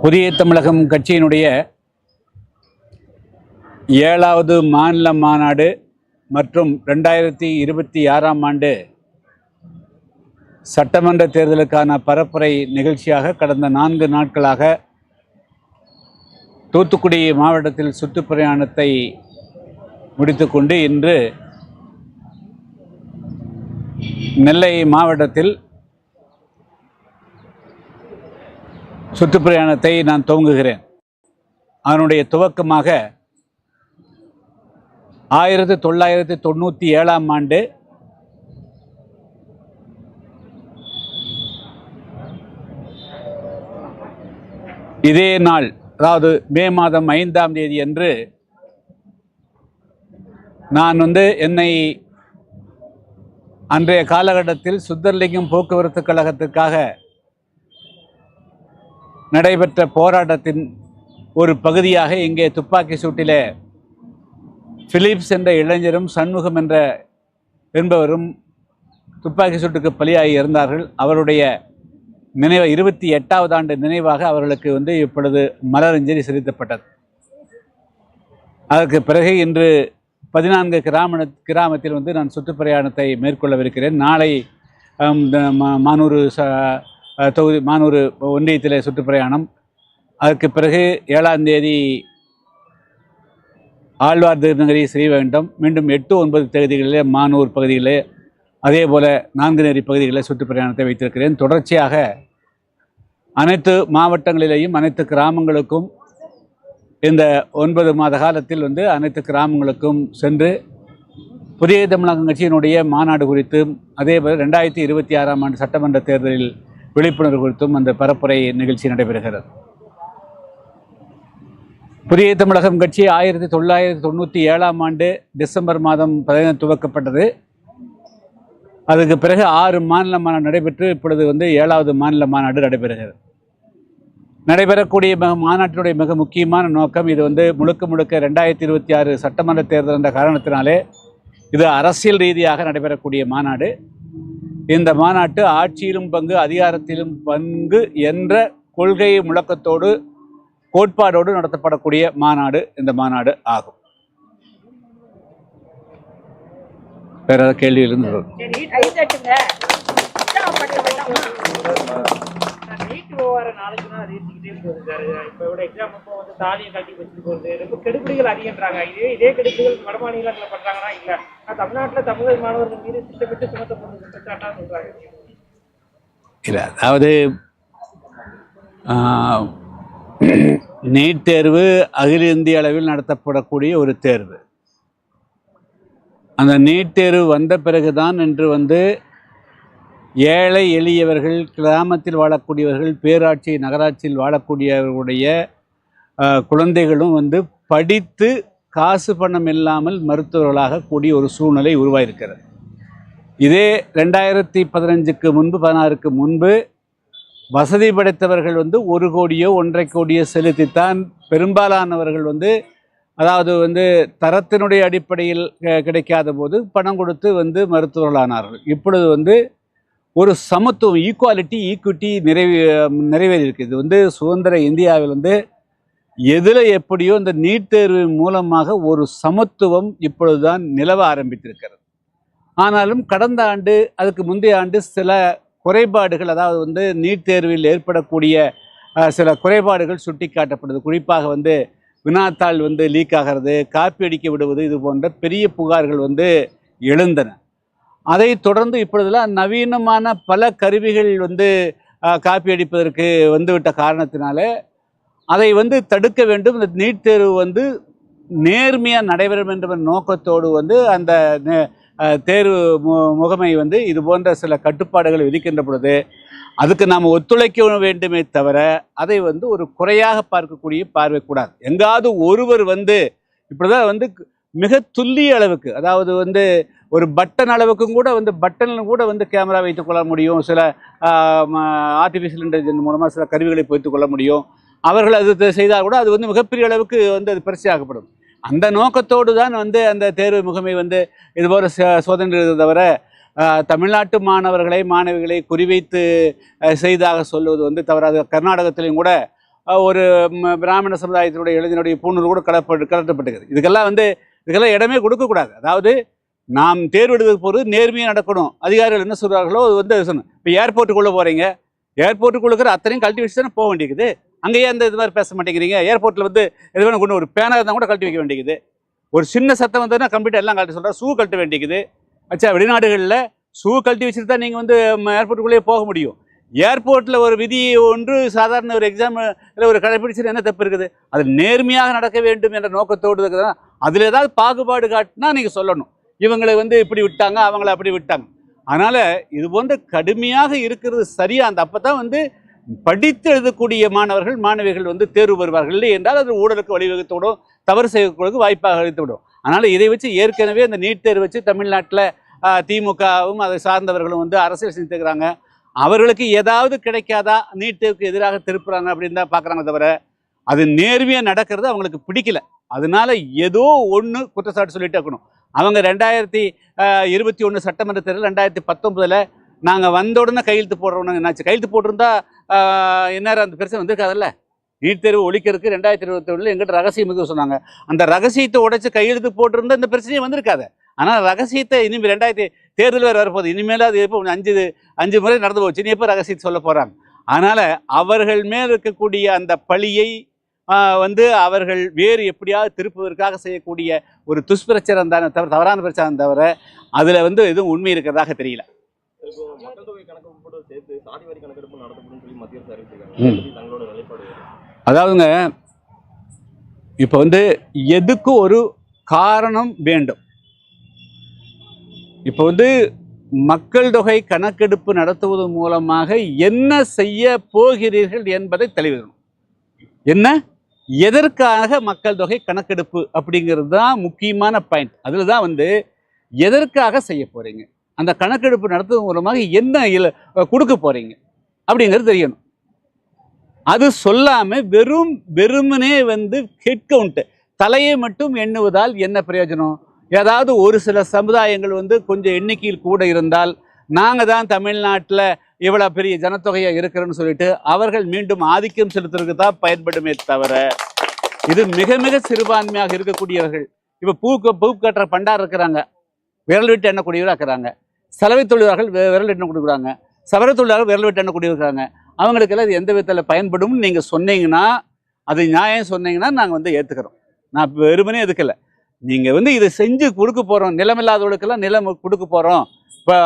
புதிய தமிழகம் கட்சியினுடைய ஏழாவது மாநில மாநாடு மற்றும் ரெண்டாயிரத்தி இருபத்தி ஆறாம் ஆண்டு சட்டமன்ற தேர்தலுக்கான பரப்புரை நிகழ்ச்சியாக கடந்த நான்கு நாட்களாக தூத்துக்குடி மாவட்டத்தில் சுற்றுப்பிரயாணத்தை முடித்துக்கொண்டு இன்று நெல்லை மாவட்டத்தில் சுற்றுப்பிரயாணத்தை நான் துவங்குகிறேன். அதனுடைய துவக்கமாக ஆயிரத்தி தொள்ளாயிரத்தி தொண்ணூற்றி ஏழாம் ஆண்டு இதே நாள் அதாவது மே மாதம் ஐந்தாம் தேதி அன்று நான் வந்து என்னை அன்றைய காலகட்டத்தில் சுந்தர்லிங்கம் போக்குவரத்து கழகத்திற்காக நடைபெற்ற போராட்டத்தின் ஒரு பகுதியாக இங்கே துப்பாக்கி சூட்டிலே பிலிப்ஸ் என்ற இளைஞரும் சண்முகம் என்ற என்பவரும் துப்பாக்கி சூட்டுக்கு பலியாகி இருந்தார்கள். அவருடைய நினைவு இருபத்தி எட்டாவது ஆண்டு நினைவாக அவர்களுக்கு வந்து இப்பொழுது மலரஞ்சலி செலுத்தப்பட்டது. அதற்கு பிறகு இன்று பதினான்கு கிராம கிராமத்தில் வந்து நான் சுற்றுப்பிரயாணத்தை மேற்கொள்ளவிருக்கிறேன். நாளை மா- மானூர் ச தொகுதி மானூர் ஒன்றியத்தில் சுற்றுப்பிரயாணம். அதற்கு பிறகு ஏழாம் தேதி ஆழ்வார் திருநகரி ஸ்ரீவைகுண்டம் மீண்டும் எட்டு ஒன்பது தேதிகளிலே மானூர் பகுதியிலே அதே போல் நான்குநேரி பகுதிகளில் சுற்றுப்பிரயாணத்தை வைத்திருக்கிறேன். தொடர்ச்சியாக அனைத்து மாவட்டங்களிலேயும் அனைத்து கிராமங்களுக்கும் இந்த ஒன்பது மாத காலத்தில் வந்து அனைத்து கிராமங்களுக்கும் சென்று புதிய தமிழக கட்சியினுடைய மாநாடு குறித்தும் அதே போல் ரெண்டாயிரத்தி இருபத்தி ஆறாம் ஆண்டு சட்டமன்ற தேர்தலில் விழிப்புணர்வு குறித்தும் அந்த பரப்புரை நிகழ்ச்சி நடைபெறுகிறது. புதிய தமிழகம் கட்சி ஆயிரத்தி தொள்ளாயிரத்தி தொண்ணூற்றி ஏழாம் ஆண்டு டிசம்பர் மாதம் பதினைந்து துவக்கப்பட்டது. அதுக்கு பிறகு ஆறு மாநில மாநாடு நடைபெற்று இப்பொழுது வந்து ஏழாவது மாநில மாநாடு நடைபெறுகிறது. நடைபெறக்கூடிய மிக மாநாட்டினுடைய மிக முக்கியமான நோக்கம் இது வந்து முழுக்க முழுக்க ரெண்டாயிரத்தி இருபத்தி ஆறு சட்டமன்ற தேர்தல் என்ற காரணத்தினாலே இது அரசியல் ரீதியாக நடைபெறக்கூடிய மாநாடு. இந்த மாநாட்டு ஆட்சியிலும் பங்கு அதிகாரத்திலும் பங்கு என்ற கொள்கை முழக்கத்தோடு கோட்பாடோடு நடத்தப்படக்கூடிய மாநாடு இந்த மாநாடு ஆகும். வேற ஏதாவது கேள்வி இருந்து வர விவகாரம் நாளைக்கு தான் அதிகரிச்சுக்கிட்டே போகுது சார் இப்போ விட எக்ஸாம் அப்போ வந்து தாலியை கட்டி வச்சுட்டு போகுது. ரொம்ப கெடுபிடிகள் அதிகன்றாங்க. இதே இதே கெடுபிடிகள் வட மாநிலங்களில் பண்ணுறாங்கன்னா இல்லை. ஆனால் தமிழ்நாட்டில் தமிழக மாணவர்கள் மீது திட்டமிட்டு சுமத்தப்படுறது குற்றச்சாட்டாக சொல்கிறாங்க இல்லை அதாவது நீட் தேர்வு அகில இந்திய அளவில் நடத்தப்படக்கூடிய ஒரு தேர்வு. அந்த நீட் தேர்வு வந்த பிறகுதான் என்று வந்து ஏழை எளியவர்கள் கிராமத்தில் வாழக்கூடியவர்கள் பேராட்சி நகராட்சியில் வாழக்கூடியவர்களுடைய குழந்தைகளும் வந்து படித்து காசு பணம் இல்லாமல் மருத்துவர்களாக கூடிய ஒரு சூழ்நிலை உருவாயிருக்கிறது. இதே ரெண்டாயிரத்தி பதினஞ்சுக்கு முன்பு பதினாறுக்கு முன்பு வசதி படைத்தவர்கள் வந்து ஒரு கோடியோ ஒன்றரை கோடியோ செலுத்தித்தான் பெரும்பாலானவர்கள் வந்து அதாவது வந்து தரத்தினுடைய அடிப்படையில் கிடைக்காத போது பணம் கொடுத்து வந்து மருத்துவர்களானார்கள். இப்பொழுது வந்து ஒரு சமத்துவம் ஈக்குவாலிட்டி ஈக்குவிட்டி நிறைவே நிறைவேறியிருக்கு. இது வந்து சுதந்திர இந்தியாவில் வந்து எதில் எப்படியோ இந்த நீட் தேர்வு மூலமாக ஒரு சமத்துவம் இப்பொழுதுதான் நிலவ ஆரம்பித்திருக்கிறது. ஆனாலும் கடந்த ஆண்டு அதுக்கு முந்தைய ஆண்டு சில குறைபாடுகள் அதாவது வந்து நீட் தேர்வில் ஏற்படக்கூடிய சில குறைபாடுகள் சுட்டிக்காட்டப்படுது. குறிப்பாக வந்து வினாத்தாள் வந்து லீக் ஆகிறது காப்பி அடிக்க விடுவது இது போன்ற பெரிய புகார்கள் வந்து எழுந்தன. அதை தொடர்ந்து இப்பொழுதெல்லாம் நவீனமான பல கருவிகள் வந்து காப்பி அடிப்பதற்கு வந்துவிட்ட காரணத்தினால அதை வந்து தடுக்க வேண்டும். இந்த நீட் தேர்வு வந்து நேர்மையாக நடைபெற வேண்டும் என்ற நோக்கத்தோடு வந்து அந்த தேர்வு மு- முகமை வந்து இது போன்ற சில கட்டுப்பாடுகளை விதிக்கின்ற பொழுது அதுக்கு நாம் ஒத்துழைக்க வேண்டுமே தவிர அதை வந்து ஒரு குறையாக பார்க்கக்கூடிய பார்வை கூடாது. எங்காவது ஒருவர் வந்து இப்படிதான் வந்து மிக துல்லிய அளவுக்கு அதாவது வந்து ஒரு பட்டன் அளவுக்கும் கூட வந்து பட்டனில் கூட வந்து கேமரா வைத்துக் கொள்ள முடியும். சில ஆர்டிஃபிஷியல் இன்டெலிஜென்ஸ் மூலமாக சில கருவிகளை வைத்துக் கொள்ள முடியும். அவர்கள் அது செய்தால் கூட அது வந்து மிகப்பெரிய அளவுக்கு வந்து அது பரிசாகப்படும் அந்த நோக்கத்தோடு தான் வந்து அந்த தேர்வு முகமை வந்து இதுபோல் சோதனை தவிர தமிழ்நாட்டு மாணவர்களை மாணவிகளை குறிவைத்து செய்தாக சொல்வது வந்து தவறாது. கர்நாடகத்திலையும் கூட ஒரு பிராமண சமுதாயத்தினுடைய எழுதினுடைய பூணூல் கூட கலப்ப கலட்டப்பட்டுக்குது இதுக்கெல்லாம் வந்து இதுக்கெல்லாம் இடமே கொடுக்கக்கூடாது. அதாவது நாம் தேர்வு போகிறது நேர்மையாக நடக்கணும். அதிகாரிகள் என்ன சொல்கிறார்களோ அது வந்து சொல்லணும் இப்போ ஏர்போர்ட்டுக்குள்ளே போகிறீங்க ஏர்போர்ட்டுக்குள்ளே இருக்கிற அத்தனையும் கழட்டி வச்சு தானே போக வேண்டியது. அங்கேயே அந்த இது மாதிரி பேச மாட்டேங்கிறீங்க. ஏர்போர்ட்டில் வந்து எது வேணும் கொண்டு ஒரு பேனா இருந்தால் கூட கழட்டி வைக்க வேண்டியது. ஒரு சின்ன சத்தம் வந்ததுன்னா கம்ப்யூட்டர் எல்லாம் கழட்டி சொல்கிறா ஷூ கழட்ட வேண்டியது. அச்சா வெளிநாடுகளில் ஷூ கழட்டி வச்சுட்டு தான் நீங்கள் வந்து ஏர்போர்ட்டுக்குள்ளேயே போக முடியும். ஏர்போர்ட்டில் ஒரு விதி ஒன்று சாதாரண ஒரு எக்ஸாம் இல்லை ஒரு கடைப்பிடிச்சது என்ன தப்பு இருக்குது? அது நேர்மையாக நடக்க வேண்டும் என்ற நோக்கத்தோடு இருக்குதுன்னா அதில் ஏதாவது பாகுபாடு காட்டினா நீங்கள் சொல்லணும். இவங்களை வந்து இப்படி விட்டாங்க அவங்கள அப்படி விட்டாங்க. அதனால் இது போன்ற கடுமையாக இருக்கிறது சரியாக அந்த அப்போ தான் வந்து படித்து எழுதக்கூடிய மாணவர்கள் மாணவிகள் வந்து தேர்வு பெறுவார்கள். இல்லை என்றால் அது ஊழலுக்கு வழிவகுத்துவிடும் தவறு செய்யக்கூடிய வாய்ப்பாக அளித்துவிடும். அதனால் இதை வச்சு ஏற்கனவே அந்த நீட் தேர்வு வச்சு தமிழ்நாட்டில் திமுகவும் அதை சார்ந்தவர்களும் வந்து அரசியல் செஞ்சுக்கிறாங்க அவர்களுக்கு ஏதாவது கிடைக்காதா? நீட் தேர்வுக்கு எதிராக திருப்புறாங்க அப்படின்னு தான் பார்க்குறாங்க தவிர அது நேர்மையாக நடக்கிறது அவங்களுக்கு பிடிக்கல. அதனால ஏதோ ஒன்று குற்றச்சாட்டு சொல்லிட்டே இருக்கணும். அவங்க ரெண்டாயிரத்தி இருபத்தி ஒன்று சட்டமன்ற தேர்தல் ரெண்டாயிரத்தி பத்தொம்பதில் நாங்கள் வந்த உடனே கையெழுத்து போடுறோம்னு என்னாச்சு? கையெழுத்து போட்டிருந்தா என்ன அந்த பிரச்சனை வந்திருக்காதுல்ல? நீட் தேர்வு ஒழிக்கிறதுக்கு ரெண்டாயிரத்தி இருபத்தி ஒன்றில் எங்கிட்ட ரகசியம் இருக்க சொன்னாங்க. அந்த ரகசியத்தை உடைச்சு கையெழுத்து போட்டிருந்தா இந்த பிரச்சனையே வந்திருக்காது. ஆனால் ரகசியத்தை இனிமேல் ரெண்டாயிரத்தி தேர்தல் வேறு வரப்போகுது. இனிமேல் அது எப்போ அஞ்சு அஞ்சு முறை நடந்து போச்சு. நீ எப்போ ரகசியத்தை சொல்ல போகிறாங்க அதனால் அவர்கள் மேல் இருக்கக்கூடிய அந்த பழியை வந்து அவர்கள் வேறு எப்படியாவது திருப்புவதற்காக செய்யக்கூடிய ஒரு துஷ்பிரச்சாரம் தானே தவிர தவறான பிரச்சாரம் தவிர அதில் வந்து எதுவும் உண்மை இருக்கிறதாக தெரியல. அதாவதுங்க இப்போ வந்து எதுக்கு ஒரு காரணம் வேண்டும்? இப்போ வந்து மக்கள் தொகை கணக்கெடுப்பு நடத்துவதன் மூலமாக என்ன செய்ய போகிறீர்கள் என்பதை தெளிவிக்கணும் என்ன? எதற்காக மக்கள் தொகை கணக்கெடுப்பு அப்படிங்கிறது தான் முக்கியமான பாயிண்ட் அதில் தான் வந்து எதற்காக செய்ய போகிறீங்க அந்த கணக்கெடுப்பு நடத்துவதன் மூலமாக என்ன இல கொடுக்க போகிறீங்க அப்படிங்கிறது தெரியணும். அது சொல்லாமல் வெறும் வெறுமனே வந்து ஹெட் கவுண்ட்டு தலையை மட்டும் எண்ணுவதால் என்ன பிரயோஜனம்? ஏதாவது ஒரு சில சமுதாயங்கள் வந்து கொஞ்சம் எண்ணிக்கையில் கூட இருந்தால் நாங்கள் தான் தமிழ்நாட்டில் இவ்வளோ பெரிய ஜனத்தொகையாக இருக்கிறோன்னு சொல்லிட்டு அவர்கள் மீண்டும் ஆதிக்கம் செலுத்துறதுக்கு தான் பயன்படுமே தவிர இது மிக மிக சிறுபான்மையாக இருக்கக்கூடியவர்கள். இப்போ பூ பூ கட்டுற பண்டார் இருக்கிறாங்க. விரல் விட்டு எண்ணக்கூடியவராக இருக்கிறாங்க சலவை தொழிலாளர்கள் விரல் எண்ண கொடுக்குறாங்க. சவர தொழிலாளர்கள் விரல் விட்டு எண்ணக்கூடியவர்கள் அவங்களுக்கெல்லாம் இது எந்த விதத்தில் பயன்படும்னு நீங்கள் சொன்னீங்கன்னா அது நியாயம் சொன்னீங்கன்னா நாங்கள் வந்து ஏற்றுக்கிறோம் நான் வெறுமனே எதுக்கலை நீங்கள் வந்து இதை செஞ்சு கொடுக்க போகிறோம் நிலமில்லாதவர்களுக்கெல்லாம் நிலம் கொடுக்க போகிறோம் இப்போ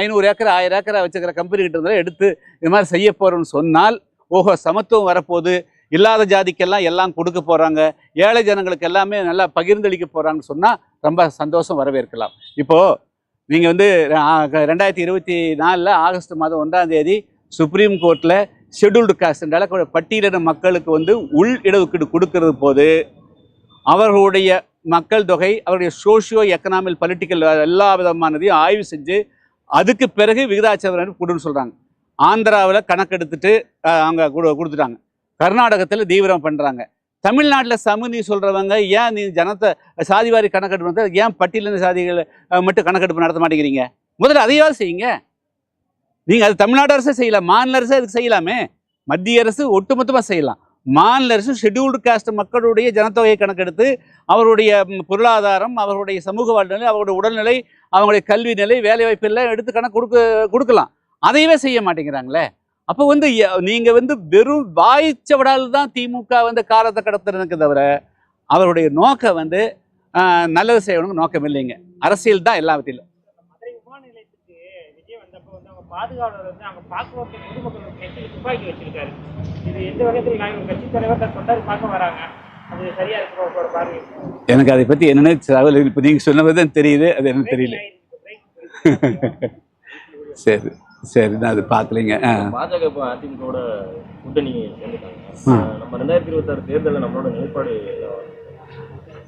ஐநூறு ஏக்கர் ஆயிரம் ஏக்கரை வச்சுக்கிற கம்பெனி கிட்ட இருந்தாலும் எடுத்து இது மாதிரி செய்ய போகிறோம்னு சொன்னால் ஓஹோ சமத்துவம் வரப்போகுது. இல்லாத ஜாதிக்கெல்லாம் எல்லாம் கொடுக்க போகிறாங்க ஏழை ஜனங்களுக்கு எல்லாமே நல்லா பகிர்ந்தளிக்க போகிறாங்கன்னு சொன்னால் ரொம்ப சந்தோஷம் வரவேற்கலாம். இப்போது நீங்கள் வந்து ரெண்டாயிரத்தி இருபத்தி நாலில் ஆகஸ்ட் மாதம் ஒன்றாம் தேதி சுப்ரீம் கோர்ட்டில் ஷெட்யூல்டு காஸ்ட் பட்டியலின மக்களுக்கு வந்து உள் இடஒதுக்கீடு கொடுக்கறது போது அவர்களுடைய மக்கள் தொகை அவருடைய சோஷியோ எக்கனாமிக் பொலிட்டிக்கல் எல்லா விதமானதையும் ஆய்வு செஞ்சு அதுக்கு பிறகு விகிதாச்சாரம் கொடுன்னு சொல்கிறாங்க ஆந்திராவில் கணக்கெடுத்துட்டு அவங்க அங்கே கொடு கொடுத்துட்டாங்க. கர்நாடகத்தில் தீவிரம் பண்ணுறாங்க தமிழ்நாட்டில் சமுனி சொல்கிறவங்க ஏன் நீ ஜனத்தை சாதிவாரி கணக்கெடுப்பு நடத்த- ஏன் பட்டியலின சாதிகள் மட்டும் கணக்கெடுப்பு நடத்த மாட்டேங்கிறீங்க? முதல்ல அதையாவது செய்யுங்க. நீங்கள் அது தமிழ்நாடு அரசே செய்யலாம் மாநில அரசு அதுக்கு செய்யலாமே. மத்திய அரசு ஒட்டுமொத்தமாக செய்யலாம். மாநில அரசு ஷெட்யூல்டு காஸ்ட் மக்களுடைய ஜனத்தொகையை கணக்கெடுத்து அவருடைய பொருளாதாரம் அவருடைய சமூக வாழ்நிலை அவருடைய உடல்நிலை அவங்களுடைய கல்வி நிலை வேலைவாய்ப்பு எல்லாம் எடுத்து கணக்கு கொடுக்க கொடுக்கலாம். அதையவே செய்ய மாட்டேங்கிறாங்களே. அப்போ வந்து நீங்கள் வந்து வெறும் வாய்ச்சவடால் தான் திமுக வந்து காலத்தை கடத்துறதுக்கு தவிர அவருடைய நோக்கம் வந்து நல்லது செய்யணுங்க நோக்கம் இல்லைங்க அரசியல் தான் எல்லாவற்றிலும் பாதுகாவலர் வந்து அங்க பார்க்கும்போது பொதுமக்கள் நெத்தியில் துப்பாக்கி வச்சிருக்காரு. இது எந்த வகையில் நான் ஒரு கட்சி தலைவர் தன் தொண்டர் பார்க்க வராங்க. அது சரியா இருக்கு உங்களோட பார்வை எனக்கு அதை பற்றி என்னன்னு தகவல் இப்போ நீங்கள் சொன்னது தான் தெரியுது. அது எனக்கு தெரியல. சரி சரி நான் அது பார்க்கலைங்க. பாஜக இப்போ அதிமுகவோட கூட்டணி. நம்ம ரெண்டாயிரத்தி இருபத்தாறு தேர்தலில் நம்மளோட நிலைப்பாடு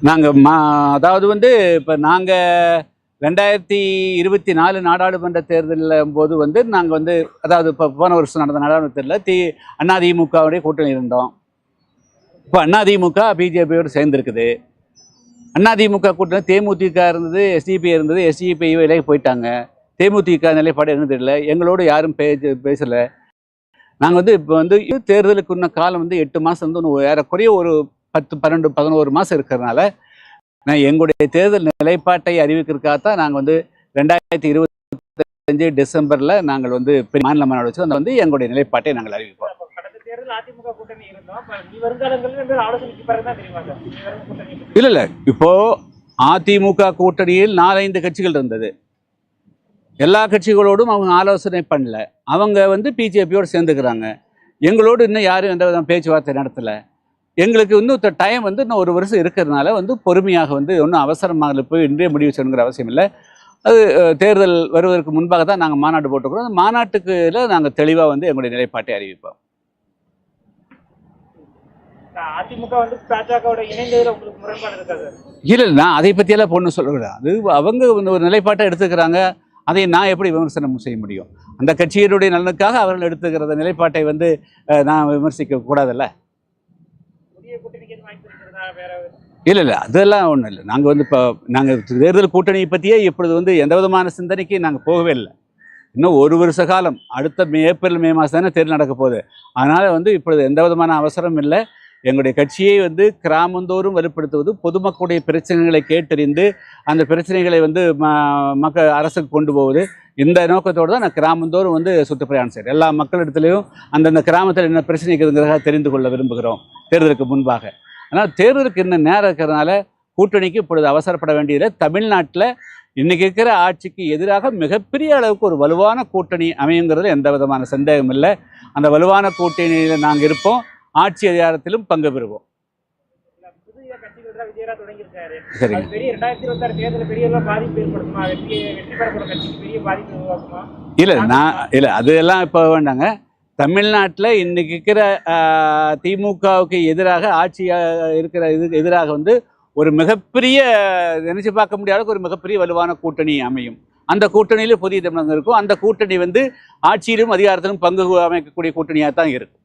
நாங்கள் மா அதாவது வந்து இப்போ நாங்கள் ரெண்டாயிரத்தி இருபத்தி நாலு நாடாளுமன்ற தேர்தலில் போது வந்து நாங்கள் வந்து அதாவது இப்போ போன வருஷம் நடந்த நாடாளுமன்ற தேர்தலில் தி அதிமுகவுடைய கூட்டணி இருந்தோம். இப்போ அதிமுக பிஜேபியோடு சேர்ந்துருக்குது. அதிமுக கூட்டணி தேமுதிக இருந்தது எஸ்டிபி இருந்தது எஸ்டிபி விலைக்கு போயிட்டாங்க. தேமுதிக நிலைப்பாடு என்ன தெரியல. எங்களோடு யாரும் பேச பேசலை. நாங்கள் வந்து இப்போ வந்து இது தேர்தலுக்கு இன்னும் காலம் வந்து எட்டு மாதம் வந்து ஒன்று ஏறக்குறைய ஒரு பத்து பன்னெண்டு பதினோரு மாதம் இருக்கிறதுனால நான் எங்களுடைய தேர்தல் நிலைப்பாட்டை அறிவிக்கிறதுக்காக தான் நாங்கள் வந்து ரெண்டாயிரத்தி இருபத்தஞ்சு டிசம்பரில் நாங்கள் வந்து மாநில மாநாடு வச்சு அந்த வந்து எங்களுடைய நிலைப்பாட்டை நாங்கள் அறிவிப்போம். இல்லை இல்லை. இப்போ அதிமுக கூட்டணியில் நாலஞ்சு கட்சிகள் இருந்தது. எல்லா கட்சிகளோடும் அவங்க ஆலோசனை பண்ணல. அவங்க வந்து பிஜேபியோடு சேர்ந்துக்கிறாங்க. எங்களோடு இன்னும் யாரும் எந்த விதமான பேச்சுவார்த்தை நடத்தலை. எங்களுக்கு இன்னும் டைம் வந்து இன்னும் ஒரு வருஷம் இருக்கிறதுனால வந்து பொறுமையாக வந்து ஒன்றும் அவசரமாக போய் இன்றே முடிவு செய்யணுங்கிற அவசியம் இல்லை. அது தேர்தல் வருவதற்கு முன்பாக தான் நாங்கள் மாநாடு போட்டுக்கிறோம் அந்த மாநாட்டுக்குல நாங்கள் தெளிவாக வந்து எங்களுடைய நிலைப்பாட்டை அறிவிப்போம். அதிமுக வந்து பாஜகவோட இணைந்ததுல உங்களுக்கு முரண்பாடு இருக்காது. இல்லை நான் அதை பற்றியெல்லாம் பொண்ணு சொல்லக்கூடாது. அது அவங்க வந்து ஒரு நிலைப்பாட்டை எடுத்துக்கிறாங்க. அதை நான் எப்படி விமர்சனம் செய்ய முடியும்? அந்த கட்சியினுடைய நலனுக்காக அவர்கள் எடுத்துக்கிற நிலைப்பாட்டை வந்து நான் விமர்சிக்க கூடாதுல்ல புதிய கூட்டணிக்கு எதுவும் வாய்ப்பு இருக்கிறதா வேற இல்லை இல்லை அதெல்லாம் ஒன்றும் இல்லை. நாங்கள் வந்து இப்போ நாங்கள் தேர்தல் கூட்டணியை பற்றியே இப்பொழுது வந்து எந்த விதமான சிந்தனைக்கு நாங்கள் போகவே இல்லை. இன்னும் ஒரு வருஷ காலம் அடுத்த மே ஏப்ரல் மே மாதம் தானே தேர்தல் நடக்க போகுது. அதனால் வந்து இப்பொழுது எந்த விதமான அவசரம் இல்லை. எங்களுடைய கட்சியை வந்து கிராமந்தோறும் வலுப்படுத்துவது பொதுமக்களுடைய பிரச்சனைகளை கேட்டறிந்து அந்த பிரச்சனைகளை வந்து ம மக்கள் அரசுக்கு கொண்டு போவது இந்த நோக்கத்தோடு தான் நான் கிராமந்தோறும் வந்து சுற்றுப்பிரயாணம் செய்கிறேன் எல்லா மக்களிடத்துலையும் அந்தந்த கிராமத்தில் என்ன பிரச்சனை இருக்குதுங்கிறதாக தெரிந்து கொள்ள விரும்புகிறோம். தேர்தலுக்கு முன்பாக. ஆனால் தேர்தலுக்கு இன்னும் நேரம் இருக்கிறதுனால கூட்டணிக்கு இப்பொழுது அவசரப்பட வேண்டியதில்லை. தமிழ்நாட்டில் இன்னைக்கு இருக்கிற ஆட்சிக்கு எதிராக மிகப்பெரிய அளவுக்கு ஒரு வலுவான கூட்டணி அமையுங்கிறதுல எந்த விதமான சந்தேகம் இல்லை. அந்த வலுவான கூட்டணியில் நாங்கள் இருப்போம். ஆட்சி அதிகாரத்திலும் பங்கு பெறுவோம். இல்ல, அது நான் இல்லை அதெல்லாம் இப்போ வேண்டாங்க. தமிழ்நாட்டில் இன்னைக்கு இருக்கிற திமுகவுக்கு எதிராக ஆட்சி ஆஹ், இருக்கிற இது எதிராக வந்து ஒரு மிகப்பெரிய நினைச்சு பார்க்க முடியாத அளவுக்கு ஒரு மிகப்பெரிய வலுவான கூட்டணி அமையும். அந்த கூட்டணியில புதிய தமிழகம் இருக்கும். அந்த கூட்டணி வந்து ஆட்சியிலும் அதிகாரத்திலும் பங்கு அமைக்கக்கூடிய கூட்டணியாக தான் இருக்கும்